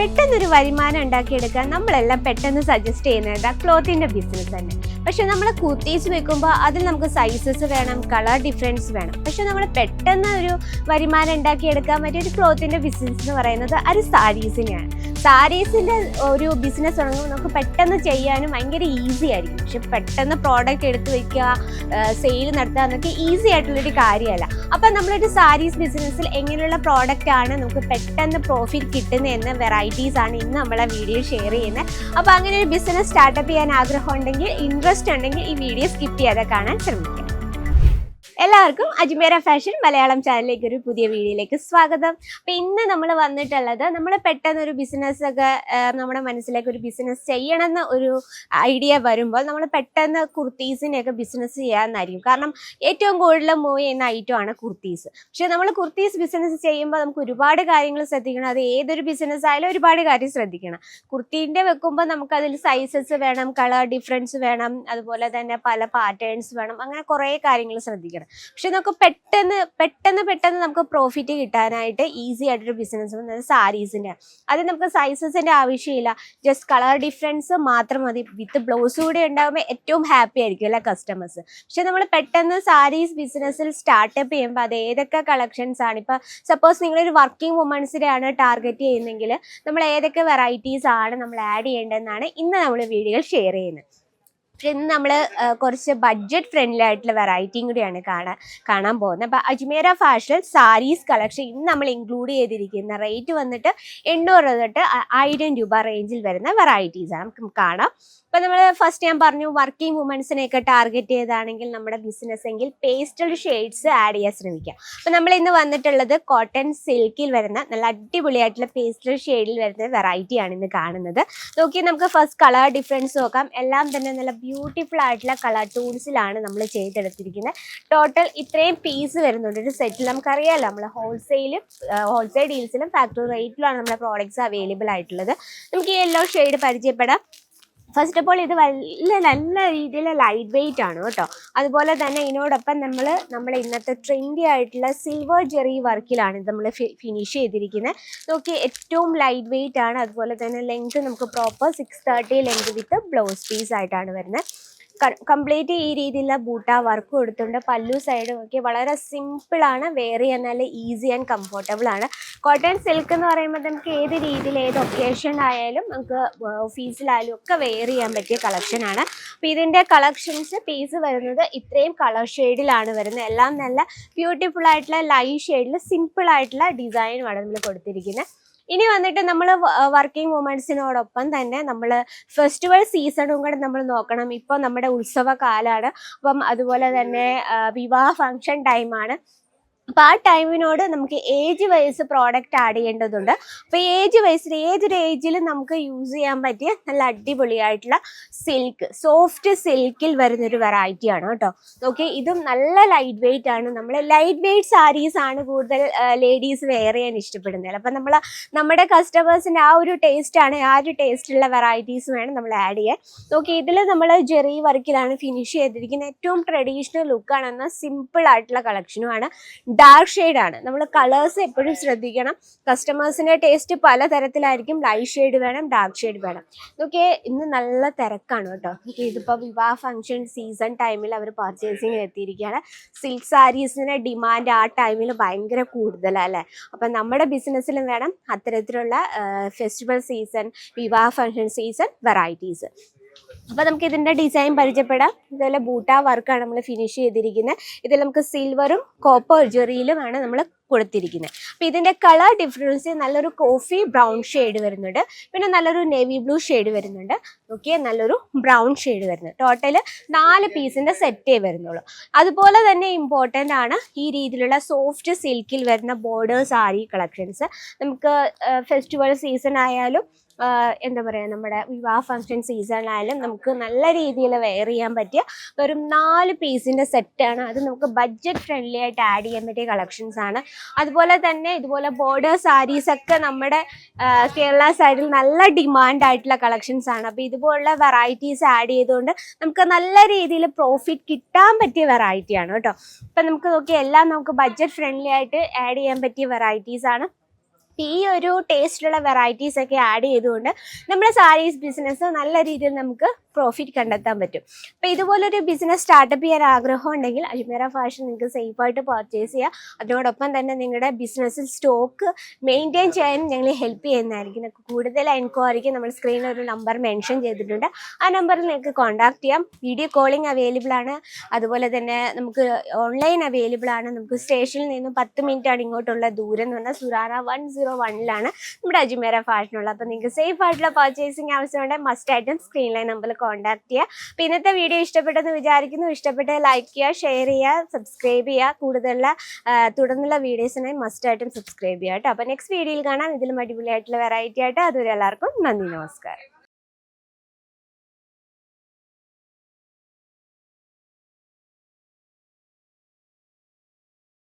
പെട്ടെന്നൊരു വരുമാനം ഉണ്ടാക്കിയെടുക്കാൻ നമ്മളെല്ലാം പെട്ടെന്ന് സജസ്റ്റ് ചെയ്യുന്നത് ക്ലോത്തിന്റെ ബിസിനസ് തന്നെ. പക്ഷെ നമ്മൾ കുർത്തീസ് വെക്കുമ്പോൾ അതിൽ നമുക്ക് സൈസസ് വേണം കളർ ഡിഫറൻസ് വേണം. പക്ഷെ നമ്മൾ പെട്ടെന്ന് ഒരു വരുമാനം ഉണ്ടാക്കിയെടുക്കാൻ പറ്റിയ ഒരു ക്ലോത്തിന്റെ ബിസിനസ് എന്ന് പറയുന്നത് അത് സാരീസിനെയാണ് സാരീസിന്റെ ഒരു ബിസിനസ് തുടങ്ങുമ്പോൾ നമുക്ക് പെട്ടെന്ന് ചെയ്യാനും ഭയങ്കര ഈസി ആയിരിക്കും. പക്ഷെ പെട്ടെന്ന് പ്രോഡക്റ്റ് എടുത്ത് വെക്കുക സെയിൽ നടത്തുക എന്നൊക്കെ ഈസി ആയിട്ടുള്ളൊരു കാര്യമല്ല. അപ്പം നമ്മളൊരു സാരീസ് ബിസിനസ്സിൽ എങ്ങനെയുള്ള പ്രോഡക്റ്റ് ആണ് നമുക്ക് പെട്ടെന്ന് പ്രോഫിറ്റ് കിട്ടുന്നതെന്ന് വെറൈറ്റീസ് ആണ് ഇന്ന് നമ്മളെ വീഡിയോ ഷെയർ ചെയ്യുന്നത്. അപ്പോൾ അങ്ങനെ ഒരു ബിസിനസ് സ്റ്റാർട്ടപ്പ് ചെയ്യാൻ ആഗ്രഹം ഉണ്ടെങ്കിൽ ഇൻട്രസ്റ്റ് ഉണ്ടെങ്കിൽ ഈ വീഡിയോ സ്കിപ്പ് ചെയ്യാതെ കാണാൻ ശ്രമിക്കുക. എല്ലാവർക്കും അജ്മേര ഫാഷൻ മലയാളം ചാനലിലേക്ക് ഒരു പുതിയ വീഡിയോയിലേക്ക് സ്വാഗതം. അപ്പോൾ ഇന്ന് നമ്മൾ വന്നിട്ടുള്ളത് നമ്മൾ പെട്ടെന്ന് ഒരു ബിസിനസ് ഒക്കെ നമ്മുടെ മനസ്സിലേക്ക് ഒരു ബിസിനസ് ചെയ്യണമെന്ന് ഒരു ഐഡിയ വരുമ്പോൾ നമ്മൾ പെട്ടെന്ന് കുർത്തീസിനെയൊക്കെ ബിസിനസ് ചെയ്യാമെന്നായിരിക്കും കാരണം ഏറ്റവും കൂടുതൽ മൂവ് ചെയ്യുന്ന ആണ് കുർത്തീസ് പക്ഷെ നമ്മൾ കുർത്തീസ് ബിസിനസ് ചെയ്യുമ്പോൾ നമുക്ക് ഒരുപാട് കാര്യങ്ങൾ ശ്രദ്ധിക്കണം. അത് ഏതൊരു ബിസിനസ് ആയാലും ഒരുപാട് കാര്യം ശ്രദ്ധിക്കണം. കുർത്തീന്റെ വെക്കുമ്പോൾ നമുക്ക് അതിൽ സൈസസ് വേണം കളർ ഡിഫറൻസ് വേണം അതുപോലെ തന്നെ പല പാറ്റേൺസ് വേണം. അങ്ങനെ കുറേ കാര്യങ്ങൾ ശ്രദ്ധിക്കണം. പക്ഷെ നമുക്ക് പെട്ടെന്ന് പെട്ടെന്ന് പെട്ടെന്ന് നമുക്ക് പ്രോഫിറ്റ് കിട്ടാനായിട്ട് ഈസി ആയിട്ടൊരു ബിസിനസ് വന്നത് സാരീസിന്റെ അത് നമുക്ക് സൈസസിന്റെ ആവശ്യമില്ല. ജസ്റ്റ് കളർ ഡിഫറൻസ് മാത്രം മതി. വിത്ത് ബ്ലൗസ് കൂടെ ഉണ്ടാകുമ്പോൾ ഏറ്റവും ഹാപ്പി ആയിരിക്കും അല്ലേ കസ്റ്റമേഴ്സ് പക്ഷെ നമ്മൾ പെട്ടെന്ന് സാരീസ് ബിസിനസ്സിൽ സ്റ്റാർട്ടപ്പ് ചെയ്യുമ്പോൾ അത് ഏതൊക്കെ കളക്ഷൻസ് ആണ്? ഇപ്പോൾ സപ്പോസ് നിങ്ങളൊരു വർക്കിംഗ് വുമൺസിനെയാണ് ടാർഗറ്റ് ചെയ്യുന്നതെങ്കിൽ നമ്മൾ ഏതൊക്കെ വെറൈറ്റീസ് ആണ് നമ്മൾ ആഡ് ചെയ്യേണ്ടതെന്നാണ് ഇന്ന് നമ്മൾ വീഡിയോകൾ ഷെയർ ചെയ്യുന്നത്. പക്ഷെ ഇന്ന് നമ്മൾ കുറച്ച് ബഡ്ജറ്റ് ഫ്രണ്ട്ലി ആയിട്ടുള്ള വെറൈറ്റിയും കൂടിയാണ് കാണാൻ കാണാൻ പോകുന്നത്. അപ്പോൾ അജ്മേര ഫാഷൻ സാരീസ് കളക്ഷൻ ഇന്ന് നമ്മൾ ഇൻക്ലൂഡ് ചെയ്തിരിക്കുന്ന റേറ്റ് വന്നിട്ട് എണ്ണൂറ് തൊട്ട് ആയിരം രൂപ റേഞ്ചിൽ വരുന്ന വെറൈറ്റീസ് ആണ് നമുക്ക് കാണാം. ഇപ്പം നമ്മൾ ഫസ്റ്റ് ഞാൻ പറഞ്ഞു വർക്കിംഗ് വുമൻസിനെയൊക്കെ ടാർഗറ്റ് ചെയ്താണെങ്കിൽ നമ്മുടെ ബിസിനസ് എങ്കിൽ പേസ്റ്റൽ ഷെയ്ഡ്സ് ആഡ് ചെയ്യാൻ ശ്രമിക്കുക അപ്പൊ നമ്മൾ ഇന്ന് വന്നിട്ടുള്ളത് കോട്ടൺ സിൽക്കിൽ വരുന്ന നല്ല അടിപൊളിയായിട്ടുള്ള പേസ്റ്റൽ ഷെയ്ഡിൽ വരുന്ന വെറൈറ്റി ആണ് ഇന്ന് കാണുന്നത്. നോക്കി നമുക്ക് ഫസ്റ്റ് കളർ ഡിഫറൻസ് നോക്കാം. എല്ലാം തന്നെ നല്ല ബ്യൂട്ടിഫുൾ ആയിട്ടുള്ള കളർ ടൂൾസിലാണ് നമ്മൾ ചെയ്തെടുത്തിരിക്കുന്നത്. ടോട്ടൽ ഇത്രയും പീസ് വരുന്നുണ്ട്. ഒരു സെറ്റിൽ നമുക്കറിയാലോ നമ്മൾ ഹോൾസെയിലും ഹോൾസെയിൽ ഡീൽസിലും ഫാക്ടറി റേറ്റിലാണ് നമ്മുടെ പ്രോഡക്റ്റ്സ് അവൈലബിൾ ആയിട്ടുള്ളത്. നമുക്ക് ഈ യെല്ലോ ഷെയ്ഡ് പരിചയപ്പെടാം. ഫസ്റ്റ് ഓഫ് ഓൾ ഇത് വലിയ നല്ല രീതിയിൽ ലൈറ്റ് വെയിറ്റ് ആണ് കേട്ടോ. അതുപോലെ തന്നെ ഇതിനോടൊപ്പം നമ്മൾ നമ്മുടെ ഇന്നത്തെ ട്രെൻഡി ആയിട്ടുള്ള സിൽവർ ജെറി വർക്കിലാണ് ഇത് നമ്മൾ ഫിനിഷ് ചെയ്തിരിക്കുന്നത് നോക്കി ഏറ്റവും ലൈറ്റ് വെയിറ്റ് ആണ്. അതുപോലെ തന്നെ ലെങ്ത് നമുക്ക് proper six thirty length with blouse piece ആയിട്ടാണ് വരുന്നത് കംപ്ലീറ്റ് ഈ രീതിയിലുള്ള ബൂട്ട വർക്ക് കൊടുത്തിട്ടുണ്ട്. പല്ലു സൈഡും ഒക്കെ വളരെ സിമ്പിളാണ് വെയർ ചെയ്യാൻ നല്ല ഈസി ആൻഡ് കംഫർട്ടബിൾ ആണ്. കോട്ടൺ സിൽക്ക് എന്ന് പറയുമ്പോൾ നമുക്ക് ഏത് രീതിയിൽ ഏത് ഒക്കേഷൻ ആയാലും നമുക്ക് ഓഫീസിലായാലും ഒക്കെ വെയർ ചെയ്യാൻ പറ്റിയ കളക്ഷൻ ആണ്. അപ്പം ഇതിന്റെ കളക്ഷൻസ് പീസ് വരുന്നത് ഇത്രയും കളർ ഷെയ്ഡിലാണ് വരുന്നത്. എല്ലാം നല്ല ബ്യൂട്ടിഫുൾ ആയിട്ടുള്ള ലൈറ്റ് ഷെയ്ഡിൽ സിമ്പിൾ ആയിട്ടുള്ള ഡിസൈനുമാണ് നമ്മൾ കൊടുത്തിരിക്കുന്നത് ഇനി വന്നിട്ട് നമ്മൾ വർക്കിംഗ് വുമൻസിനോടൊപ്പം തന്നെ നമ്മൾ ഫെസ്റ്റിവൽ സീസണും കൂടെ നമ്മൾ നോക്കണം. ഇപ്പോൾ നമ്മുടെ ഉത്സവ കാലമാണ് അപ്പം അതുപോലെ തന്നെ വിവാഹ ഫംഗ്ഷൻ ടൈമാണ് അപ്പോൾ ആ ടൈമിനോട് നമുക്ക് ഏജ് വൈസ് പ്രോഡക്റ്റ് ആഡ് ചെയ്യേണ്ടതുണ്ട്. അപ്പോൾ ഏജ് വൈസിൽ ഏതൊരു ഏജിലും നമുക്ക് യൂസ് ചെയ്യാൻ പറ്റിയ നല്ല അടിപൊളിയായിട്ടുള്ള സിൽക്ക് സോഫ്റ്റ് സിൽക്കിൽ വരുന്നൊരു വെറൈറ്റിയാണ് കേട്ടോ. ഓക്കെ ഇതും നല്ല ലൈറ്റ് വെയിറ്റ് ആണ്. നമ്മൾ ലൈറ്റ് വെയിറ്റ് സാരീസ് ആണ് കൂടുതൽ ലേഡീസ് വെയർ ചെയ്യാൻ ഇഷ്ടപ്പെടുന്നത്. അപ്പം നമ്മൾ നമ്മുടെ കസ്റ്റമേഴ്സിന്റെ ആ ഒരു ടേസ്റ്റ് ആണ് ആ ഒരു ടേസ്റ്റുള്ള വെറൈറ്റീസ് വേണം നമ്മൾ ആഡ് ചെയ്യാൻ. ഓക്കെ ഇതിൽ നമ്മൾ ജെറി വർക്കിലാണ് ഫിനിഷ് ചെയ്തിരിക്കുന്നത്. ഏറ്റവും ട്രഡീഷണൽ ലുക്കാണ് എന്നാൽ സിമ്പിൾ ആയിട്ടുള്ള കളക്ഷനുമാണ് ഡാർക്ക് ഷെയ്ഡാണ്. നമ്മൾ കളേഴ്സ് എപ്പോഴും ശ്രദ്ധിക്കണം. കസ്റ്റമേഴ്സിന്റെ ടേസ്റ്റ് പല തരത്തിലായിരിക്കും ലൈറ്റ് ഷെയ്ഡ് വേണം ഡാർക്ക് ഷെയ്ഡ് വേണം. നോക്കിയേ ഇന്ന് നല്ല തിരക്കാണ് കേട്ടോ. ഇതിപ്പോൾ വിവാഹ ഫംഗ്ഷൻ സീസൺ ടൈമിൽ അവർ പർച്ചേസിങ് എത്തിയിരിക്കുകയാണ്. സിൽക്ക് സാരീസിന്റെ ഡിമാൻഡ് ആ ടൈമിൽ ഭയങ്കര കൂടുതലാണ് അല്ലേ? അപ്പം നമ്മുടെ ബിസിനസ്സിലും വേണം അത്തരത്തിലുള്ള ഫെസ്റ്റിവൽ സീസൺ വിവാഹ ഫംഗ്ഷൻ സീസൺ വെറൈറ്റീസ് അപ്പോൾ നമുക്ക് ഇതിന്റെ ഡിസൈൻ പരിചയപ്പെടാം. ഇതുപോലെ ബൂട്ടാ വർക്കാണ് നമ്മൾ ഫിനിഷ് ചെയ്തിരിക്കുന്നത് ഇതിൽ നമുക്ക് സിൽവറും കോപ്പർ ജെറിയിലുമാണ് നമ്മൾ കൊടുത്തിരിക്കുന്നത്. അപ്പൊ ഇതിന്റെ കളർ ഡിഫറൻസ് നല്ലൊരു കോഫി ബ്രൗൺ ഷെയ്ഡ് വരുന്നുണ്ട്. പിന്നെ നല്ലൊരു നേവി ബ്ലൂ ഷെയ്ഡ് വരുന്നുണ്ട്. ഓക്കെ നല്ലൊരു ബ്രൗൺ ഷെയ്ഡ് വരുന്നത് ടോട്ടൽ നാല് പീസിന്റെ സെറ്റേ വരുന്നുള്ളൂ. അതുപോലെ തന്നെ ഇമ്പോർട്ടന്റ് ആണ് ഈ രീതിയിലുള്ള സോഫ്റ്റ് സിൽക്കിൽ വരുന്ന ബോർഡർ സാരി കളക്ഷൻസ് നമുക്ക് ഫെസ്റ്റിവൽ സീസൺ ആയാലും എന്താ പറയുക നമ്മുടെ വിവാഹ ഫംഗ്ഷൻ സീസണിലായാലും നമുക്ക് നല്ല രീതിയിൽ വെയർ ചെയ്യാൻ പറ്റിയ വെറും നാല് പീസിന്റെ സെറ്റാണ് അത് നമുക്ക് ബഡ്ജറ്റ് ഫ്രണ്ട്ലി ആയിട്ട് ആഡ് ചെയ്യാൻ പറ്റിയ കളക്ഷൻസ് ആണ്. അതുപോലെ തന്നെ ഇതുപോലെ ബോർഡർ സാരീസ് ഒക്കെ നമ്മുടെ കേരള സൈഡിൽ നല്ല ഡിമാൻഡ് ആയിട്ടുള്ള കളക്ഷൻസ് ആണ്. അപ്പോൾ ഇതുപോലുള്ള വെറൈറ്റീസ് ആഡ് ചെയ്തുകൊണ്ട് നമുക്ക് നല്ല രീതിയിൽ പ്രോഫിറ്റ് കിട്ടാൻ പറ്റിയ വെറൈറ്റിയാണ് കേട്ടോ. ഇപ്പം നമുക്ക് നോക്കി എല്ലാം നമുക്ക് ബഡ്ജറ്റ് ഫ്രണ്ട്ലി ആയിട്ട് ആഡ് ചെയ്യാൻ പറ്റിയ വെറൈറ്റീസ് ആണ്. ഈ ഒരു ടേസ്റ്റിലുള്ള വെറൈറ്റീസ് ഒക്കെ ആഡ് ചെയ്തുകൊണ്ട് നമ്മുടെ സാരീസ് ബിസിനസ് നല്ല രീതിയിൽ നമുക്ക് പ്രോഫിറ്റ് കണ്ടെത്താൻ പറ്റും. അപ്പം ഇതുപോലൊരു ബിസിനസ് സ്റ്റാർട്ടപ്പ് ചെയ്യാൻ ആഗ്രഹം ഉണ്ടെങ്കിൽ അജ്മീറ ഫാഷൻ നിങ്ങൾക്ക് സേഫായിട്ട് പർച്ചേസ് ചെയ്യാം. അതിനോടൊപ്പം തന്നെ നിങ്ങളുടെ ബിസിനസ്സിൽ സ്റ്റോക്ക് മെയിന്റെയിൻ ചെയ്യാനും ഞങ്ങൾ ഹെൽപ്പ് ചെയ്യുന്നതായിരിക്കും. നിങ്ങൾക്ക് കൂടുതൽ എൻക്വയറിക്ക് നമ്മൾ സ്ക്രീനിൽ ഒരു നമ്പർ മെൻഷൻ ചെയ്തിട്ടുണ്ട്. ആ നമ്പറിൽ നിങ്ങൾക്ക് കോൺടാക്ട് ചെയ്യാം. വീഡിയോ കോളിംഗ് അവൈലബിൾ ആണ്. അതുപോലെ തന്നെ നമുക്ക് ഓൺലൈൻ അവൈലബിൾ ആണ്. നമുക്ക് സ്റ്റേഷനിൽ നിന്നും പത്ത് മിനിറ്റ് ആണ് ഇങ്ങോട്ടുള്ള ദൂരം എന്ന് പറഞ്ഞാൽ സുറാന വൺ സീറോ വണ്ണിലാണ് നമ്മുടെ അജിമേര ഫാഷനുള്ളത് അപ്പോൾ നിങ്ങൾക്ക് സേഫ് ആയിട്ടുള്ള പർച്ചേസിങ് ആവശ്യമുണ്ടെങ്കിൽ മസ്റ്റ് ആയിട്ടും സ്ക്രീനിലെ നമ്പറിൽ കോൺടാക്ട് ചെയ്യുക. അപ്പോൾ ഇന്നത്തെ വീഡിയോ ഇഷ്ടപ്പെട്ടെന്ന് വിചാരിക്കുന്നു. ഇഷ്ടപ്പെട്ട ലൈക്ക് ചെയ്യുക ഷെയർ ചെയ്യുക സബ്സ്ക്രൈബ് ചെയ്യുക. കൂടുതലുള്ള തുടർന്നുള്ള വീഡിയോസിനായി മസ്റ്റ് ആയിട്ടും സബ്സ്ക്രൈബ് ചെയ്യുക കേട്ടോ. അപ്പോൾ നെക്സ്റ്റ് വീഡിയോയിൽ കാണാം. ഇതിലും അടിപൊളിയായിട്ടുള്ള വെറൈറ്റി ആയിട്ട്. അതുവരെ എല്ലാവർക്കും നന്ദി നമസ്കാരം.